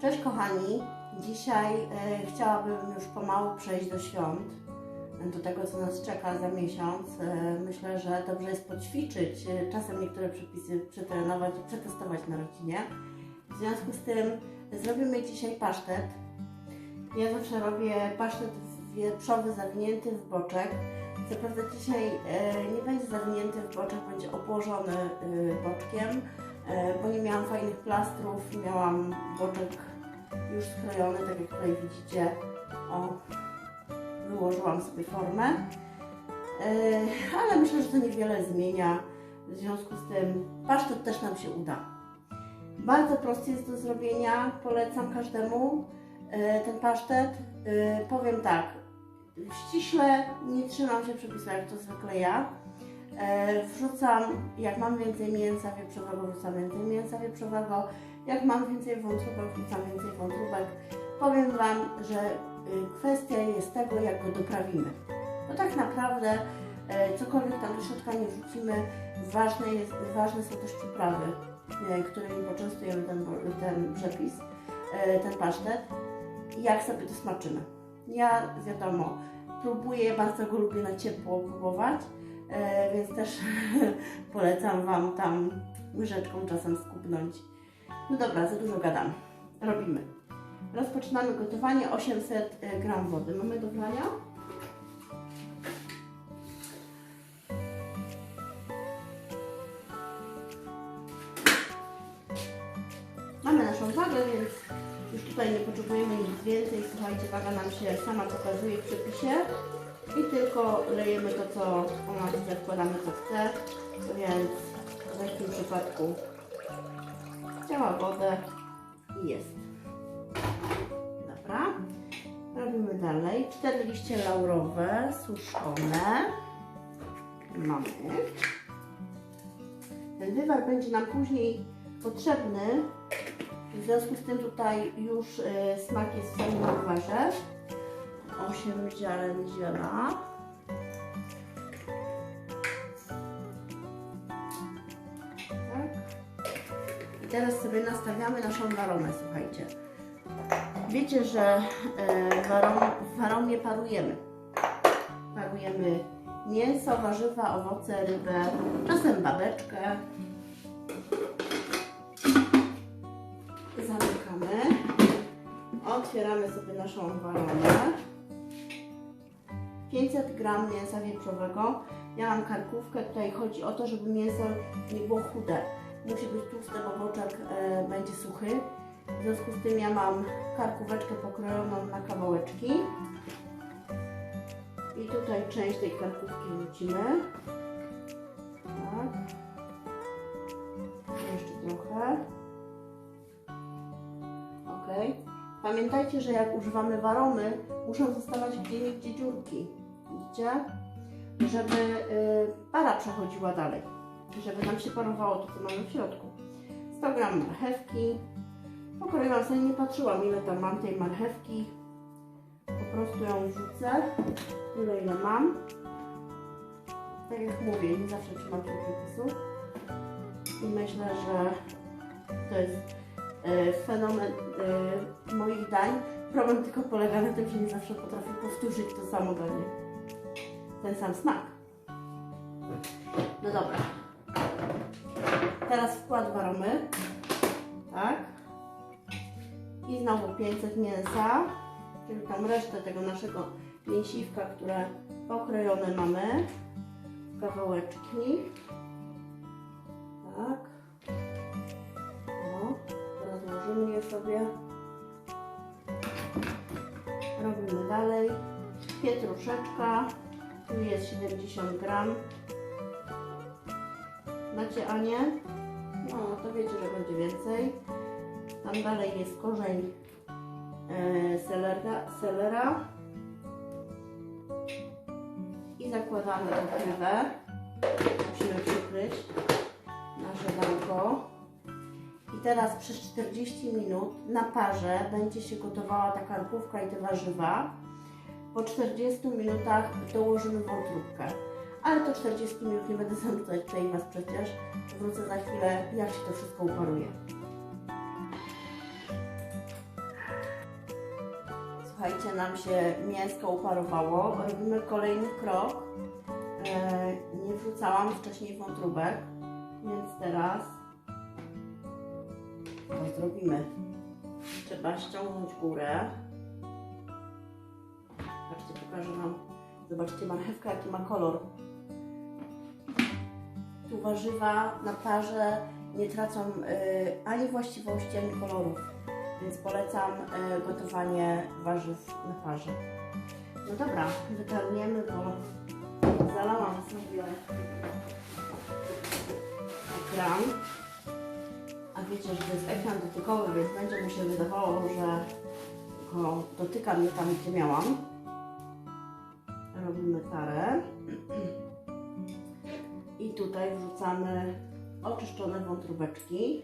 Cześć kochani, dzisiaj e, chciałabym już pomału przejść do świąt, do tego co nas czeka za miesiąc. E, myślę, że dobrze jest poćwiczyć, e, czasem niektóre przepisy przetrenować i przetestować na rodzinie. W związku z tym zrobimy dzisiaj pasztet. Ja zawsze robię pasztet wieprzowy zawinięty w boczek. Co prawda dzisiaj nie będzie zawinięty w boczek, będzie obłożony e, boczkiem, bo nie miałam fajnych plastrów, miałam boczek już skrojony, tak jak tutaj widzicie. O, wyłożyłam sobie formę, E, ale myślę, że to niewiele zmienia. W związku z tym pasztet też nam się uda. Bardzo prosty jest do zrobienia, polecam każdemu e, ten pasztet. E, Powiem tak, ściśle nie trzymam się przepisu, jak to zwykle ja. Wrzucam, jak mam więcej mięsa wieprzowego, wrzucam więcej mięsa wieprzowego. Jak mam więcej wątróbek, wrzucam więcej wątróbek. Powiem Wam, że y, kwestia jest tego, jak go doprawimy. Bo tak naprawdę e, cokolwiek tam do środka nie wrzucimy, ważne, jest, ważne są też przyprawy, e, którymi poczęstujemy ten, ten przepis, ten pasztet i jak sobie to smaczymy. Ja wiadomo, próbuję, bardzo go lubię na ciepło próbować, więc też polecam Wam tam łyżeczką czasem skubnąć. No dobra, za dużo gadam. Robimy. Rozpoczynamy gotowanie 800 gram wody. Mamy do wlania? Mamy naszą wagę, więc już tutaj nie potrzebujemy nic więcej. Słuchajcie, waga nam się sama pokazuje w przepisie. I tylko lejemy to, co ona chce, wkładamy co chce. Więc w takim przypadku chciała wodę i jest. Dobra. Robimy dalej. Cztery liście laurowe, suszone. Mamy. Ten wywar będzie nam później potrzebny. W związku z tym tutaj już y, smak jest w samym wywarze. 8 ziaren ziela. Teraz sobie nastawiamy naszą waromę, słuchajcie. Wiecie, że e, w waromie parujemy. Parujemy mięso, warzywa, owoce, rybę, czasem babeczkę. Zamykamy. Otwieramy sobie naszą waromę. 500 gram mięsa wieprzowego. Ja mam karkówkę. Tutaj chodzi o to, żeby mięso nie było chude. Musi być tłuste, bo boczek e, będzie suchy. W związku z tym ja mam karkóweczkę pokrojoną na kawałeczki. I tutaj część tej karkówki wrzucimy. Tak. Jeszcze trochę. Ok. Pamiętajcie, że jak używamy waromy, muszą zostawać gdzie niegdzie dziurki. Widzicie? Żeby y, para przechodziła dalej. Żeby nam się parowało to, co mamy w środku. 100 gram marchewki. Pokroiłam sobie, nie patrzyłam ile tam mam tej marchewki. Po prostu ją wrzucę. Tyle ile mam. Tak jak mówię, nie zawsze trzymam się przepisów. I myślę, że to jest e, fenomen e, moich dań. Problem tylko polega na tym, że nie zawsze potrafię powtórzyć to samo danie. Ten sam smak. No dobra. Teraz wkład waromy. Tak. I znowu 500 mięsa, czyli tam resztę tego naszego mięsiwka, które pokrojone mamy w kawałeczki. Tak. O, teraz włożymy je sobie. Robimy dalej. Pietruszeczka. Tu jest 70 gram. Macie Anię? No, to wiecie, że będzie więcej. Tam dalej jest korzeń e, selera, selera. I zakładamy pokrywę. Musimy przykryć nasze danko. I teraz przez 40 minut na parze będzie się gotowała ta karkówka i te warzywa. Po 40 minutach dołożymy wątróbkę. Ale to 40 minut nie będę zamknąć tutaj Was przecież. Wrócę za chwilę, jak się to wszystko uparuje. słuchajcie, nam się mięsko uparowało. Robimy kolejny krok. E, nie wrzucałam wcześniej wątróbek, więc teraz to zrobimy. Trzeba ściągnąć górę. Patrzcie, pokażę Wam. Zobaczcie, marchewka jaki ma kolor. Tu warzywa na parze nie tracą y, ani właściwości, ani kolorów, więc polecam y, gotowanie warzyw na parze. No dobra, wytarniemy, bo zalałam sobie ekran. A wiecie, że to jest ekran dotykowy, więc będzie mu się wydawało, że go dotyka mnie tam, gdzie miałam. Oczyszczone wątróbeczki.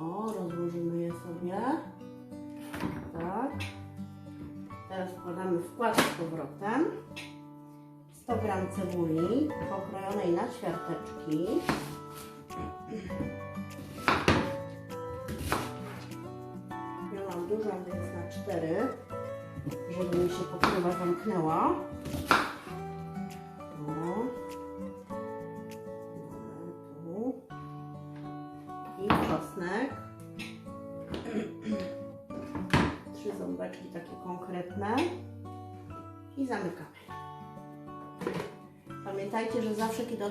O, rozłożymy je sobie. Tak. Teraz wkładamy wkład z powrotem. 100 g cebuli pokrojonej na ćwiarteczki. Ja mam dużą, więc na 4, żeby mi się pokrywa zamknęła.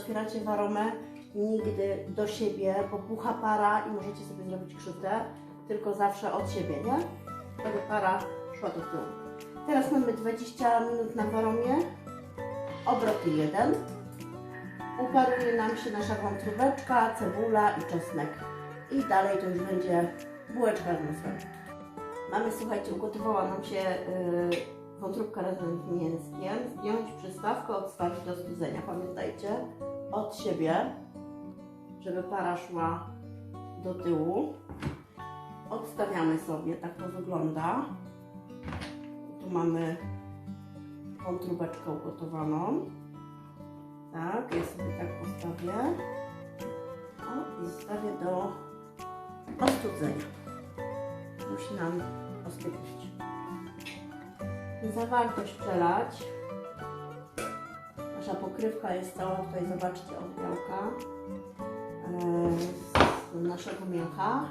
Otwieracie waromę, nigdy do siebie, bo pucha para i możecie sobie zrobić krzywdę, tylko zawsze od siebie, nie? Żeby para szła do tyłu. Teraz mamy 20 minut na waromie, obroty 1. Uparuje nam się nasza wątróbeczka, cebula i czosnek. I dalej to już będzie bułeczka z masłem. Mamy, słuchajcie, ugotowała nam się yy, wątróbka razem z mięskiem. Zdjąć przystawkę, odstawić do studzenia. Pamiętajcie, od siebie, żeby para szła do tyłu. Odstawiamy sobie, tak to wygląda. Tu mamy wątróbeczkę ugotowaną. Tak, ja sobie tak postawię. O, i zostawię do ostudzenia. Musi nam ostygnieć. Zawartość przelać. Pokrywka jest cała tutaj, zobaczcie, od białka e, z naszego mięcha.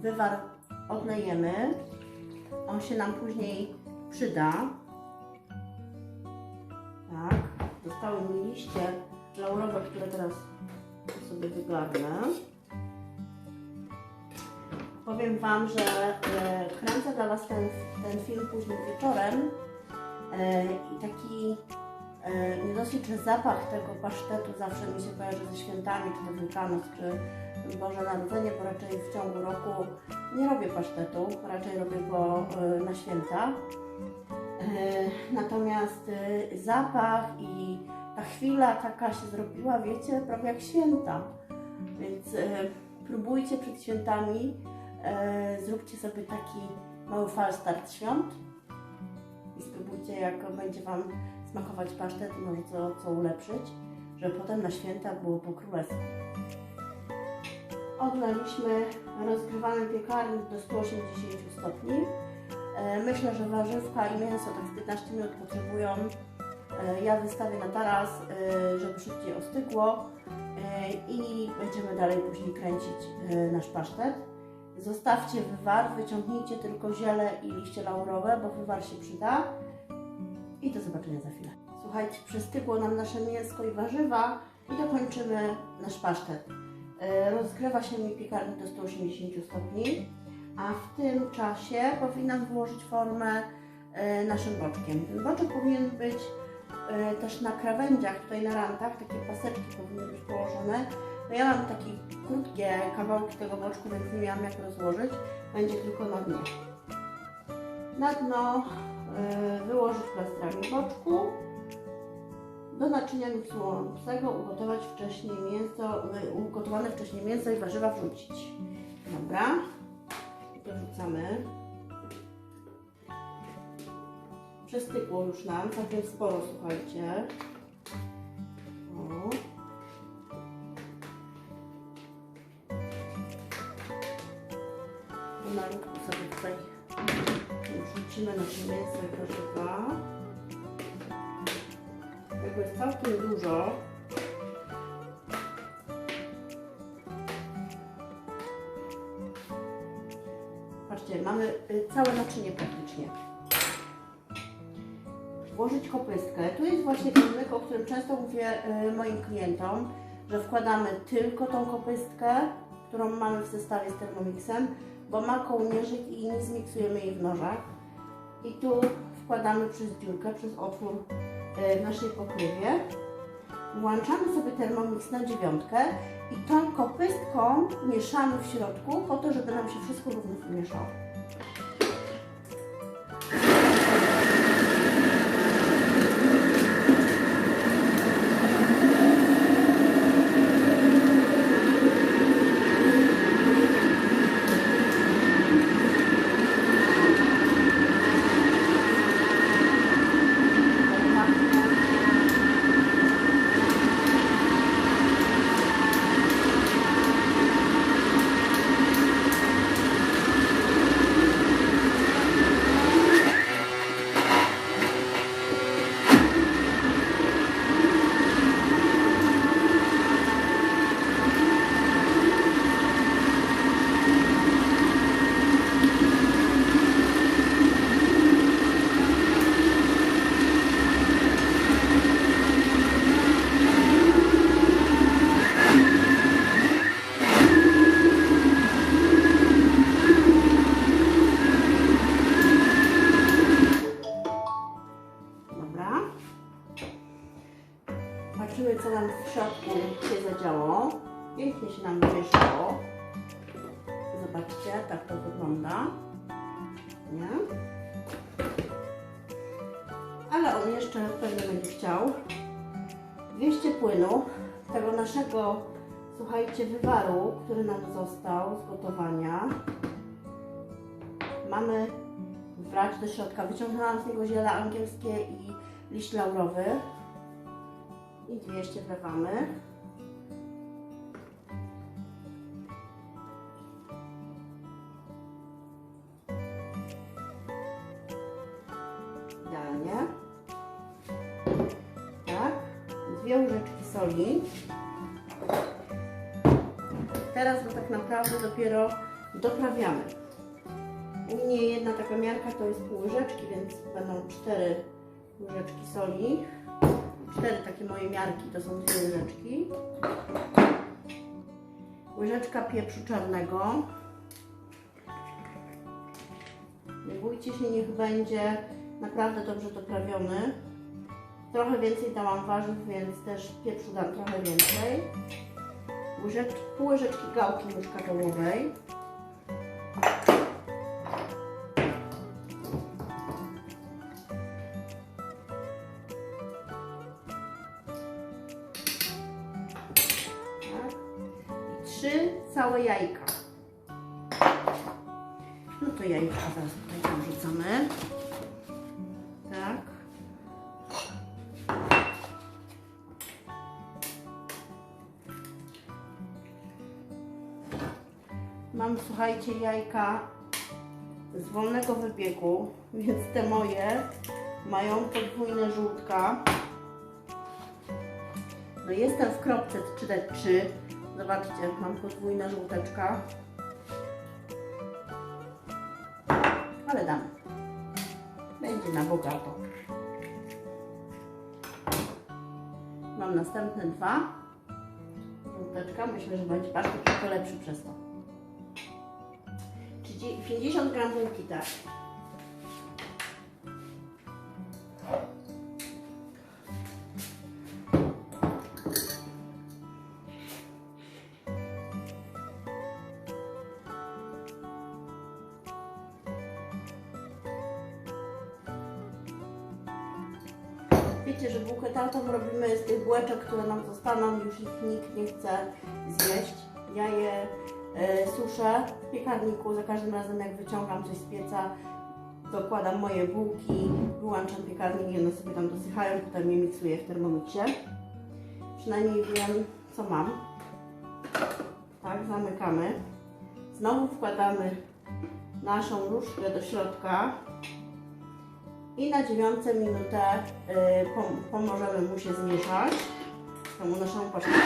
Wywar odlejemy. On się nam później przyda. Tak. Zostały mi liście laurowe, które teraz sobie wygarnę. Powiem Wam, że e, kręcę dla Was ten, ten film późnym wieczorem e, i taki e, nie dosyć, że zapach tego pasztetu zawsze mi się kojarzy ze świętami, czy to Wielkanoc, czy Boże Narodzenie, bo raczej w ciągu roku nie robię pasztetu, raczej robię go e, na święta. E, Natomiast e, zapach i ta chwila taka się zrobiła, wiecie, prawie jak święta. Więc e, próbujcie przed świętami, e, zróbcie sobie taki mały falstart świąt i spróbujcie, jak będzie Wam smakować pasztet i może co, co ulepszyć, żeby potem na święta było po królewsku. Odlaliśmy rozgrywany piekarnik do 180 stopni. E, Myślę, że warzywka i mięso tak z 15 minut potrzebują. E, Ja wystawię na taras, e, żeby szybciej ostygło i będziemy dalej później kręcić nasz pasztet. Zostawcie wywar, wyciągnijcie tylko ziele i liście laurowe, bo wywar się przyda. I do zobaczenia za chwilę. Słuchajcie, przystygło nam nasze mięsko i warzywa i dokończymy nasz pasztet. E, Rozgrywa się mi piekarnik do 180 stopni, a w tym czasie powinnam włożyć formę e, naszym boczkiem. Ten boczek powinien być e, też na krawędziach, tutaj na rantach, takie paseczki powinny być położone. No ja mam takie krótkie kawałki tego boczku, więc nie miałam jak rozłożyć. Będzie tylko na dnie. Na dno wyłożyć plastrami boczku. Do naczynia miksującego ugotować wcześniej mięso, y, ugotowane wcześniej mięso i warzywa wrzucić. Dobra. To wrzucamy. Przestykło już nam, całkiem sporo, słuchajcie. O. Pomalutku sobie tutaj Wrzucimy nasze mięso i warzywa. Tego jest całkiem dużo. Patrzcie, mamy y, całe naczynie praktycznie. Włożyć kopystkę. Tu jest właśnie myk, o którym często mówię y, moim klientom, że wkładamy tylko tą kopystkę, którą mamy w zestawie z Thermomixem, bo ma kołnierzyk i nie zmiksujemy jej w nożach. I tu wkładamy przez dziurkę, przez otwór w naszej pokrywie. Włączamy sobie Thermomix na dziewiątkę i tą kopystką mieszamy w środku po to, żeby nam się wszystko równo wymieszało. Nam w środku się zadziało. Pięknie się nam wymieszało. Zobaczcie, tak to wygląda. Nie? Ale on jeszcze pewnie będzie chciał. 200 płynu tego naszego, słuchajcie, wywaru, który nam został z gotowania. Mamy wrać do środka. Wyciągnęłam z niego ziele angielskie i liść laurowy. I 200 wlewamy. Idealnie. Tak. Dwie łyżeczki soli. Teraz go tak naprawdę dopiero doprawiamy. U mnie jedna taka miarka to jest pół łyżeczki, więc będą cztery łyżeczki soli. Cztery takie moje miarki to są dwie łyżeczki. Łyżeczka pieprzu czarnego. Nie bójcie się, niech będzie naprawdę dobrze doprawiony. Trochę więcej dałam warzyw, więc też pieprzu dam trochę więcej. Łyżecz, pół łyżeczki gałki muszkatołowej. Tak. Mam, słuchajcie, jajka z wolnego wybiegu, więc te moje mają podwójne żółtka. No jestem w kropce czy te trzy. Zobaczcie, mam podwójne żółteczka. Ale dam. Będzie na bogato. Mam następne dwa. Żółteczka. Myślę, że będzie paczka trochę lepszy przez to. 30 50 gram bułki, tak. Wiecie, że bułkę tartą robimy z tych bułeczek, które nam zostaną, już ich nikt nie chce zjeść. Ja je suszę w piekarniku, za każdym razem jak wyciągam coś z pieca, dokładam moje bułki, wyłączam piekarnik i one sobie tam dosychają, potem je miksuję w termomiksie. Przynajmniej wiem, co mam. Tak, zamykamy. Znowu wkładamy naszą różdżkę do środka i na dziewiątce minutę y, pom- pomożemy mu się zmieszać temu naszemu pasztetowi.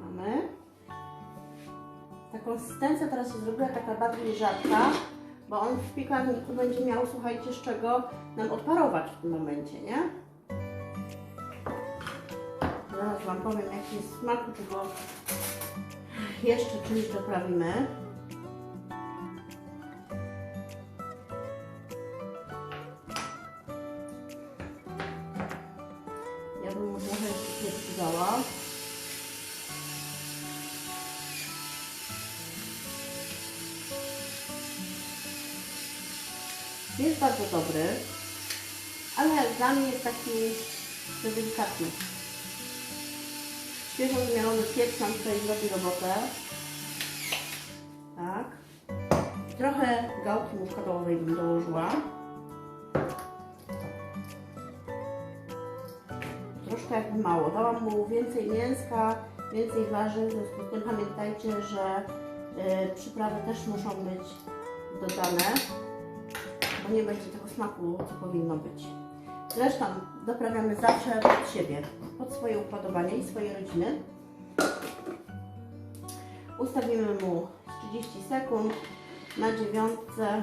Mamy. Ta konsystencja teraz się zrobiła taka bardziej rzadka, bo on w piekarniku będzie miał, słuchajcie, z czego nam odparować w tym momencie, nie? Zaraz Wam powiem, jaki jest smak, czego jeszcze czymś doprawimy. Jest bardzo dobry, ale dla mnie jest taki delikatny. Świeżo zmielony pieprz nam tutaj zrobi robotę. Tak. Trochę gałki muszkatołowej bym dołożyła. Troszkę jakby mało. Dałam mu więcej mięska, więcej warzyw, w związku z tym pamiętajcie, że y, przyprawy też muszą być dodane bo nie będzie tego smaku, co powinno być. Zresztą doprawiamy zawsze pod siebie, pod swoje upodobanie i swoje rodziny. Ustawimy mu 30 sekund na dziewiątce.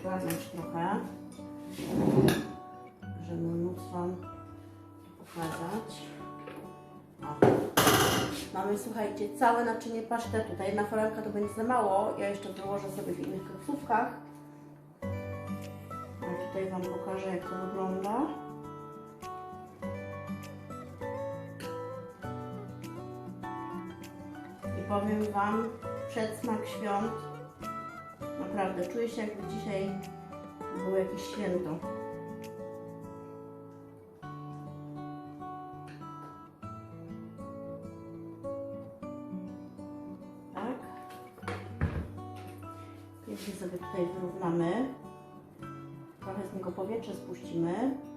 Ogarnąć trochę, żeby móc Wam pokazać. Mamy, słuchajcie, całe naczynie pasztetu. Ta jedna foremka to będzie za mało. Ja jeszcze wyłożę sobie w innych kroplówkach. A tutaj Wam pokażę, jak to wygląda. I powiem Wam, przedsmak świąt, naprawdę czuję się jakby dzisiaj było jakieś święto. Tak. Pięknie sobie tutaj wyrównamy. Trochę z niego powietrze spuścimy.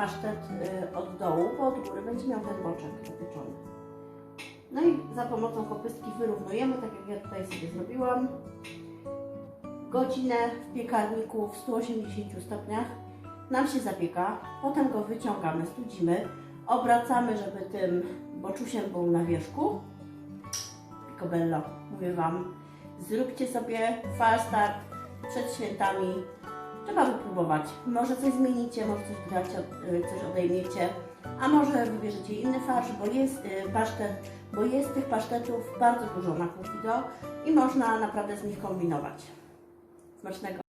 Pasztet y, od dołu, bo od góry będzie miał ten boczek dopieczony. No i za pomocą kopystki wyrównujemy, tak jak ja tutaj sobie zrobiłam. Godzinę w piekarniku w 180 stopniach nam się zapieka, potem go wyciągamy, studzimy, obracamy, żeby tym boczusiem był na wierzchu. Picobello, mówię Wam, zróbcie sobie fast start przed świętami. Trzeba wypróbować. Może coś zmienicie, może coś dodacie, y, coś odejmiecie, a może wybierzecie inny farsz, bo jest y, pasztet, bo jest tych pasztetów bardzo dużo na Kukido i można naprawdę z nich kombinować. Smacznego!